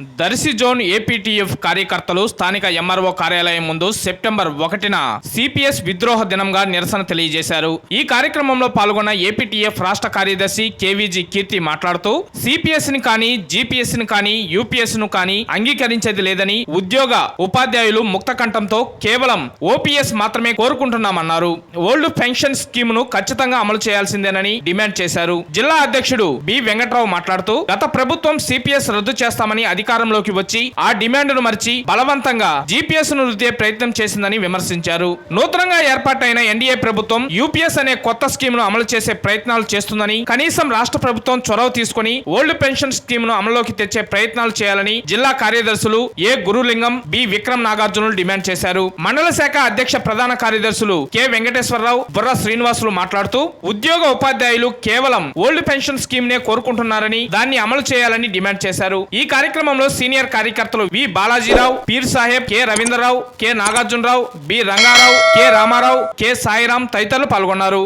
Darsi zone APTF కార్యకర్తలు స్థానిక MRO కార్యాలయం ముందు సెప్టెంబర్ ఒకటిన సిపిఎస్ విద్రోహ దినంగా నిరసన తెలియజేశారు. ఈ కార్యక్రమంలో పాల్గొన్న ఏపీటీఎఫ్ రాష్ట్ర కార్యదర్శి కేవీజీ కీర్తి మాట్లాడుతూ సిపిఎస్ని కానీ జీపీఎస్ని కానీ యూపీఎస్ను కానీ అంగీకరించేది లేదని ఉద్యోగ ఉపాధ్యాయులు ముక్త కంఠంతో కేవలం ఓపీఎస్ మాత్రమే కోరుకుంటున్నామన్నారు. ఓల్డ్ పెన్షన్ స్కీమ్ను ఖచ్చితంగా అమలు చేయాల్సిందేనని డిమాండ్ చేశారు. జిల్లా అధ్యక్షుడు బి వెంకట్రావు మాట్లాడుతూ గత ప్రభుత్వం సిపిఎస్ రద్దు చేస్తామని అధికారంలోకి వచ్చి ఆ డిమాండ్ను మరిచి బలవంతంగా జీపీఎస్ను రుద్దే ప్రయత్నం చేసిందని విమర్శించారు. నూతనంగా ఏర్పాటైన ఎన్డీఏ ప్రభుత్వం యూపీఎస్ అనే కొత్త స్కీమ్ను అమలు చేసే ప్రయత్నాలు చేస్తుందని కనీసం రాష్ట్ర ప్రభుత్వం చొరవ తీసుకుని ఓల్డ్ పెన్షన్ స్కీమ్ను అమలులోకి తెచ్చే ప్రయత్నాలు చేయాలని జిల్లా కార్యదర్శులు A Gurulingam B Vikram Nagarjunulu demand చేశారు. మండల శాఖ అధ్యక్ష ప్రధాన కార్యదర్శులు కె వెంకటేశ్వరరావు బుర్ర శ్రీనివాసులు మాట్లాడుతూ ఉద్యోగ ఉపాధ్యాయులు కేవలం ఓల్డ్ పెన్షన్ స్కీమ్ నే కోరుకుంటున్నారని దాన్ని అమలు చేయాలని డిమాండ్ చేశారు. ఈ కార్యక్రమం కార్యక్రమంలో సీనియర్ కార్యకర్తలు V Balajirao Peer Saheb K Ravindrarao K Nagarjunarao B Rangarao K Ramarao K Sairam తదితరులు పాల్గొన్నారు.